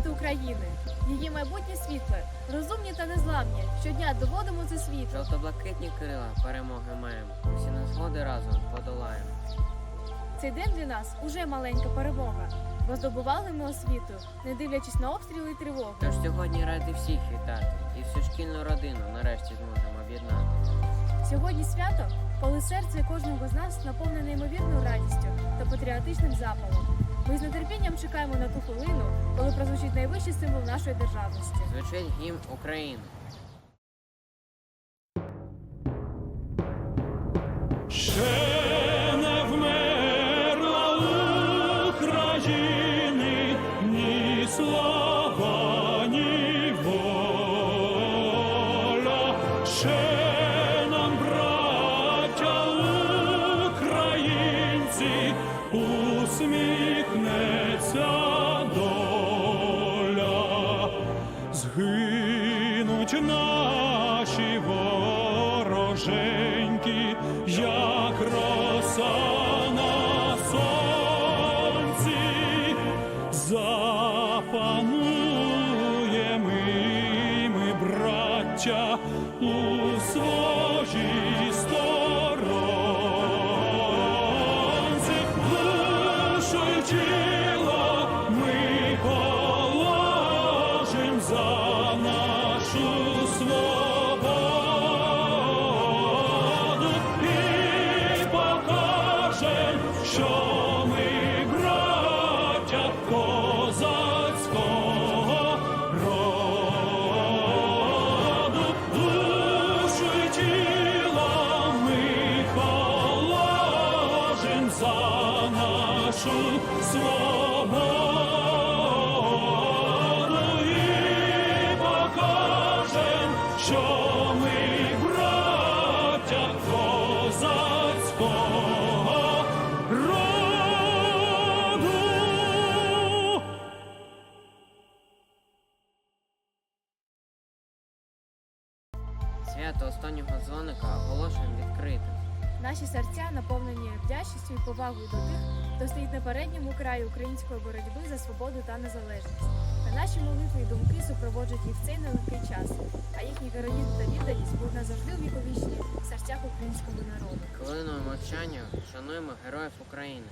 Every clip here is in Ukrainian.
діти України, її майбутнє світле, розумні та незламні. Щодня доводимо це світ. Жовто-блакитні крила, перемоги маємо. Усі незгоди разом подолаємо. Цей день для нас уже маленька перемога, бо здобували ми освіту, не дивлячись на обстріли і тривоги. Тож сьогодні ради всіх вітати і всю шкільну родину нарешті зможемо об'єднати. Сьогодні свято, коли серце кожного з нас наповнене неймовірною радістю та патріотичним запалом. Ми з нетерпінням чекаємо на ту хвилину, коли прозвучить найвищий символ нашої державності. Звучить гімн України. Ще браття, у своїй Свято останнього дзвоника оголошуємо відкритим. Наші серця наповнені вдячністю і повагою до тих, хто стоїть на передньому краї української боротьби за свободу та незалежність. Та наші молитви і думки супроводжують їх в цей нелегкий час, а їхній героїзм та відданість будуть назавжди увіковічні в серцях українського народу. Хвилиною мовчання шануємо героїв України.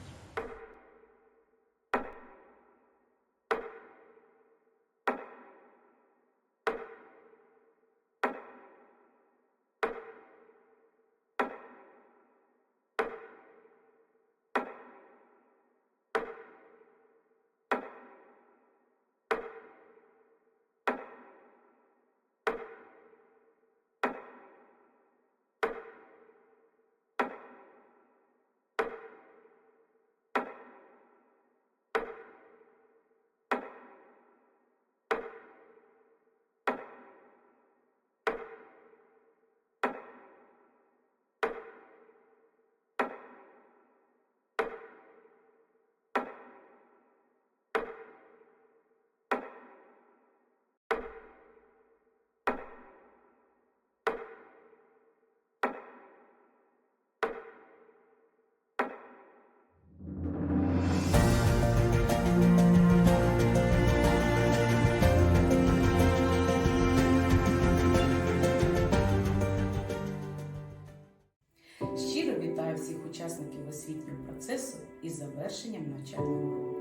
Процесу із завершенням навчального року.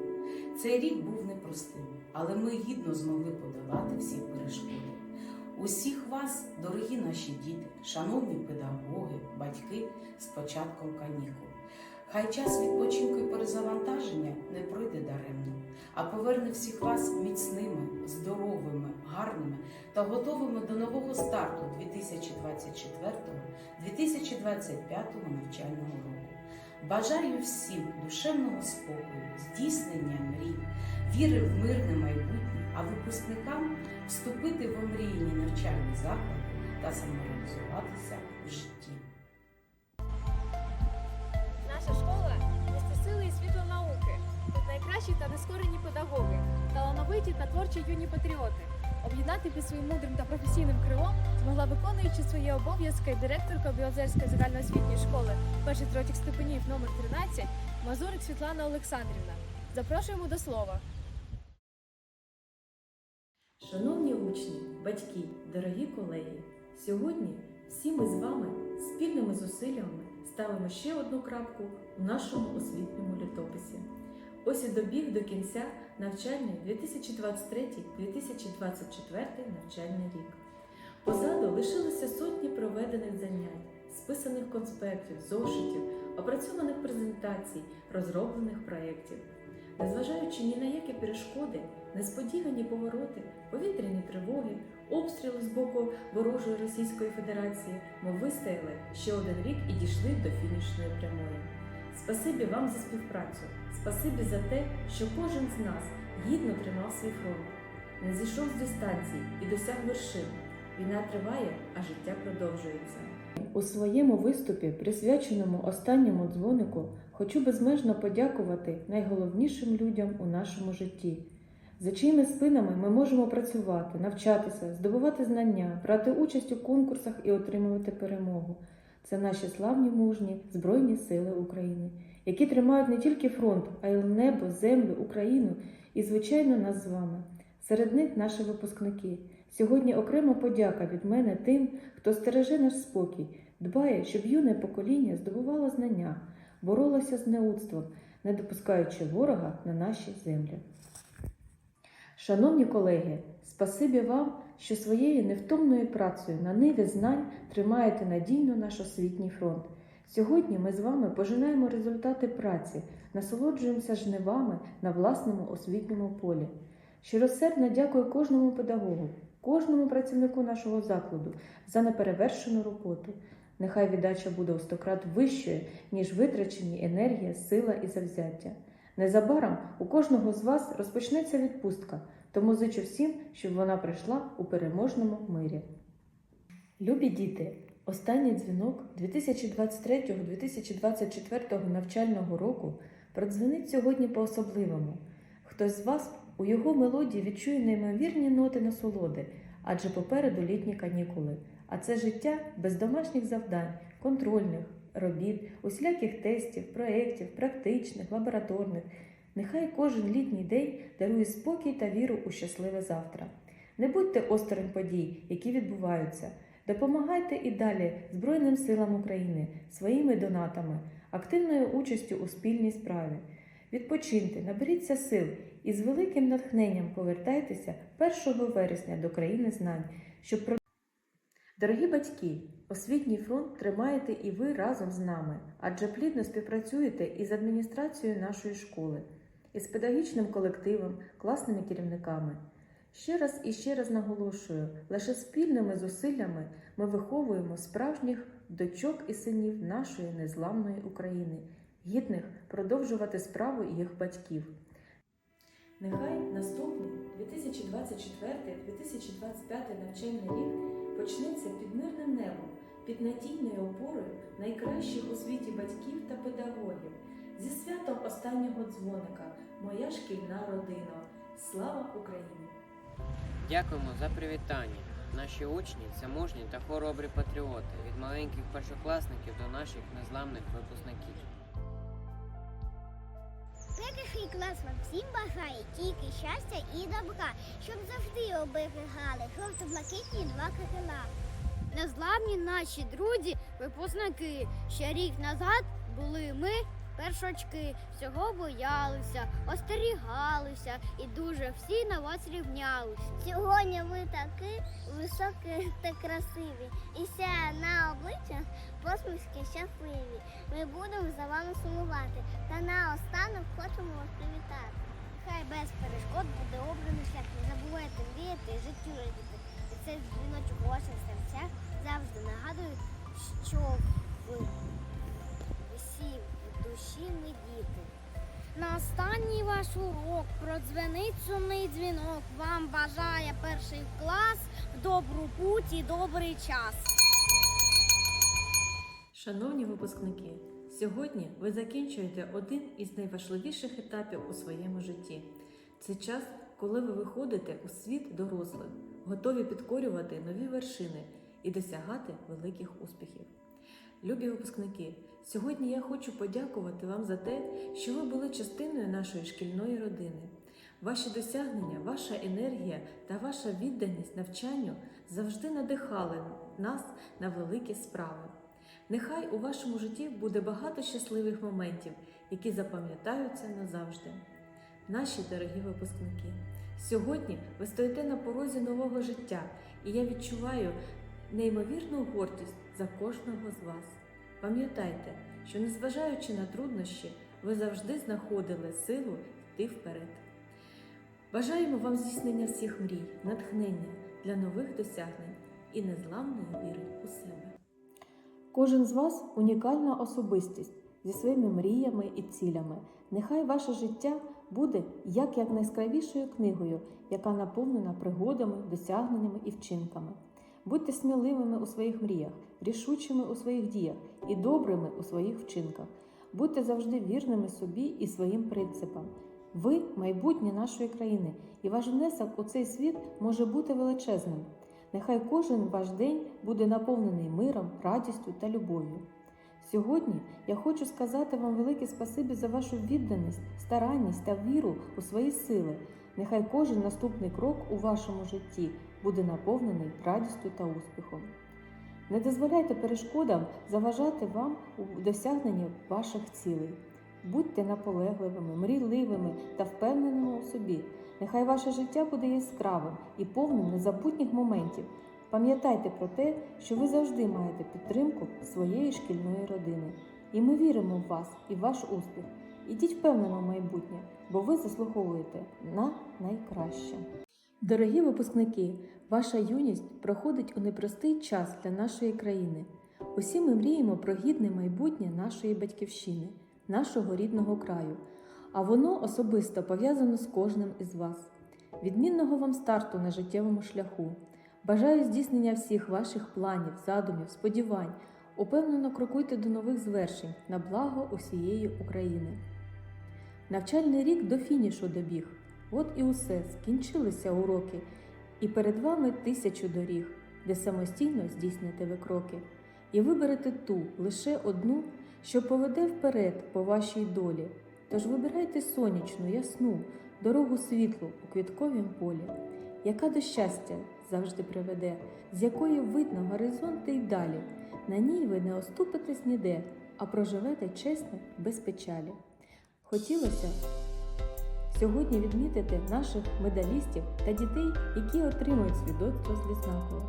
Цей рік був непростим, але ми гідно змогли подолати всі перешкоди. Усіх вас, дорогі наші діти, шановні педагоги, батьки, з початком канікул. Хай час відпочинку і перезавантаження не пройде даремно, а поверне всіх вас міцними, здоровими, гарними та готовими до нового старту 2024-2025 навчального року. Бажаю всім душевного спокою, здійснення мрій, віри в мирне майбутнє, а випускникам вступити в омріяні навчальні заклади та самореалізуватися в житті. Наша школа місце сили і світло науки. Тут найкращі та нескорені педагоги, талановиті та творчі юні патріоти. Об'єднати під своїм мудрим та професійним крилом змогла виконуючи свої обов'язки директорка Білозерської загальноосвітньої школи перший тротік степенів номер 13 Мазурик Світлана Олександрівна. Запрошуємо до слова. Шановні учні, батьки, дорогі колеги, сьогодні всі ми з вами спільними зусиллями ставимо ще одну крапку у нашому освітньому літописі. Ось і добіг до кінця навчальний 2023-2024 навчальний рік. Позаду лишилися сотні проведених занять, списаних конспектів, зошитів, опрацьованих презентацій, розроблених проєктів. Незважаючи ні на які перешкоди, несподівані повороти, повітряні тривоги, обстріли з боку ворожої Російської Федерації, ми вистояли ще один рік і дійшли до фінішної прямої. Спасибі вам за співпрацю, спасибі за те, що кожен з нас гідно тримав свій фронт, не зійшов з дистанції і досяг вершин. Війна триває, а життя продовжується. У своєму виступі, присвяченому останньому дзвонику, хочу безмежно подякувати найголовнішим людям у нашому житті, за чиїми спинами ми можемо працювати, навчатися, здобувати знання, брати участь у конкурсах і отримувати перемогу. Це наші славні мужні Збройні Сили України, які тримають не тільки фронт, а й небо, землю, Україну і, звичайно, нас з вами. Серед них наші випускники. Сьогодні окрема подяка від мене тим, хто стереже наш спокій, дбає, щоб юне покоління здобувало знання, боролося з неудством, не допускаючи ворога на наші землі. Шановні колеги, спасибі вам, що своєю невтомною працею на ниві знань тримаєте надійно наш освітній фронт. Сьогодні ми з вами пожинаємо результати праці, насолоджуємося жнивами на власному освітньому полі. Щиросердно дякую кожному педагогу, кожному працівнику нашого закладу за неперевершену роботу. Нехай віддача буде у стократ вищою, ніж витрачені енергія, сила і завзяття. Незабаром у кожного з вас розпочнеться відпустка, тому зичу всім, щоб вона прийшла у переможному мирі. Любі діти, останній дзвінок 2023-2024 навчального року продзвенить сьогодні по-особливому. Хтось з вас у його мелодії відчує неймовірні ноти насолоди, адже попереду літні канікули. А це життя без домашніх завдань, контрольних робіт, усіляких тестів, проєктів, практичних, лабораторних. Нехай кожен літній день дарує спокій та віру у щасливе завтра. Не будьте осторонь подій, які відбуваються. Допомагайте і далі Збройним силам України своїми донатами, активною участю у спільній справі. Відпочиньте, наберіться сил і з великим натхненням повертайтеся 1 вересня до країни знань, щоб Дорогі батьки, освітній фронт тримаєте і ви разом з нами, адже плідно співпрацюєте із адміністрацією нашої школи, із педагогічним колективом, класними керівниками. Ще раз і ще раз наголошую, лише спільними зусиллями ми виховуємо справжніх дочок і синів нашої незламної України, гідних продовжувати справу їх батьків. Нехай наступний 2024-2025 навчальний рік почнеться під мирним небом, під надійною опорою найкращих у світі батьків та педагогів, зі святом останнього дзвоника, моя шкільна родина. Слава Україні! Дякуємо за привітання. Наші учні це мужні та хоробрі патріоти від маленьких першокласників до наших незламних випускників. Перший клас вам всім бажає тільки щастя і добра, щоб завжди оберігали жовто-блакитні два крила. Незламні наші друзі, випускники. Ще рік назад були ми першочки, всього боялися, остерігалися і дуже всі на вас рівнялися. Сьогодні ви такі високі та красиві, і сяє на обличчях посмішки щасливі. Ми будемо за вами сумувати, та наостанок хочемо вас привітати. Хай без перешкод буде обраний шлях. Не забувайте мріяти і життю радіти. І цей дзвіночок у ваших серцях завжди нагадують, що ви всі душі не діти. На останній ваш урок продзвенить сумний дзвінок. Вам бажає перший клас добру путь і добрий час. Шановні випускники, сьогодні ви закінчуєте один із найважливіших етапів у своєму житті. Це час, коли ви виходите у світ дорослих, готові підкорювати нові вершини і досягати великих успіхів. Любі випускники, сьогодні я хочу подякувати вам за те, що ви були частиною нашої шкільної родини. Ваші досягнення, ваша енергія та ваша відданість навчанню завжди надихали нас на великі справи. Нехай у вашому житті буде багато щасливих моментів, які запам'ятаються назавжди. Наші дорогі випускники, сьогодні ви стоїте на порозі нового життя, і я відчуваю неймовірну гордість за кожного з вас. Пам'ятайте, що незважаючи на труднощі, ви завжди знаходили силу йти вперед. Бажаємо вам здійснення всіх мрій, натхнення для нових досягнень і незламної віри у себе. Кожен з вас унікальна особистість зі своїми мріями і цілями. Нехай ваше життя буде як якнайскравішою книгою, яка наповнена пригодами, досягненнями і вчинками. Будьте сміливими у своїх мріях, рішучими у своїх діях і добрими у своїх вчинках. Будьте завжди вірними собі і своїм принципам. Ви майбутнє нашої країни, і ваш внесок у цей світ може бути величезним. Нехай кожен ваш день буде наповнений миром, радістю та любов'ю. Сьогодні я хочу сказати вам велике спасибі за вашу відданість, старанність та віру у свої сили. Нехай кожен наступний крок у вашому житті буде наповнений радістю та успіхом. Не дозволяйте перешкодам заважати вам у досягненні ваших цілей. Будьте наполегливими, мрійливими та впевненими у собі. Нехай ваше життя буде яскравим і повним незабутніх моментів. Пам'ятайте про те, що ви завжди маєте підтримку своєї шкільної родини. І ми віримо в вас і в ваш успіх. Ідіть впевнено в майбутнє, бо ви заслуговуєте на найкраще. Дорогі випускники, ваша юність проходить у непростий час для нашої країни. Усі ми мріємо про гідне майбутнє нашої батьківщини, нашого рідного краю, а воно особисто пов'язано з кожним із вас. Відмінного вам старту на життєвому шляху. Бажаю здійснення всіх ваших планів, задумів, сподівань. Упевнено крокуйте до нових звершень на благо усієї України. Навчальний рік до фінішу добіг. От і усе, скінчилися уроки, і перед вами тисячу доріг, де самостійно здійсните ви кроки, і виберете ту лише одну, що поведе вперед по вашій долі. Тож вибирайте сонячну, ясну, дорогу світлу у квітковім полі, яка до щастя завжди приведе, з якої видно горизонти й далі. На ній ви не оступитесь ніде, а проживете чесно, без печалі. Хотілося сьогодні відмітити наших медалістів та дітей, які отримують свідоцтво з відзнакою.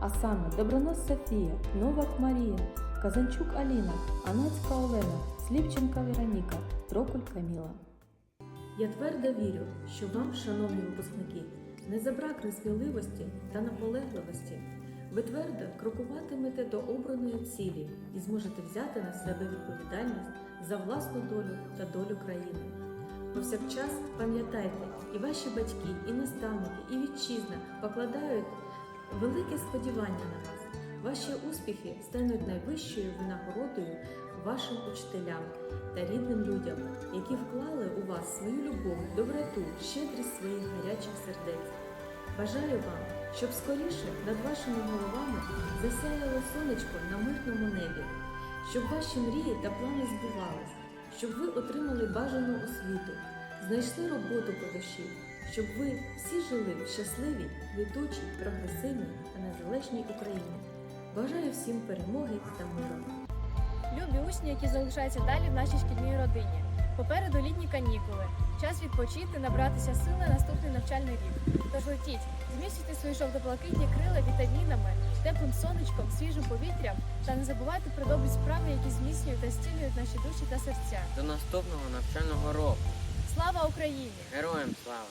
А саме Добронос Софія, Новак Марія, Казанчук Аліна, Анацька Олена, Сліпченка Вероніка, Трокуль Каміла. Я твердо вірю, що вам, шановні випускники, не забракне сміливості та наполегливості. Ви твердо крокуватимете до обраної цілі і зможете взяти на себе відповідальність за власну долю та долю країни. Повсякчас пам'ятайте, і ваші батьки, і наставники, і вітчизна покладають велике сподівання на вас. Ваші успіхи стануть найвищою винагородою вашим учителям та рідним людям, які вклали у вас свою любов, доброту, щедрість своїх гарячих сердець. Бажаю вам, щоб скоріше над вашими головами засяяло сонечко на мирному небі, щоб ваші мрії та плани збувались, щоб ви отримали бажану освіту, знайшли роботу по душі, щоб ви всі жили в щасливій, квітучій, прогресивній та незалежній Україні. Бажаю всім перемоги та миру. Любі учні, які залишаються далі в нашій шкільній родині. Попереду літні канікули. Час відпочити, набратися сили на наступний навчальний рік. Тож летіть, зміщуйте свої жовто-блакитні крила вітамінами, теплим сонечком, свіжим повітрям та не забувайте про добрі справи, які зміцнюють та стілюють наші душі та серця. До наступного навчального року. Слава Україні! Героям слава!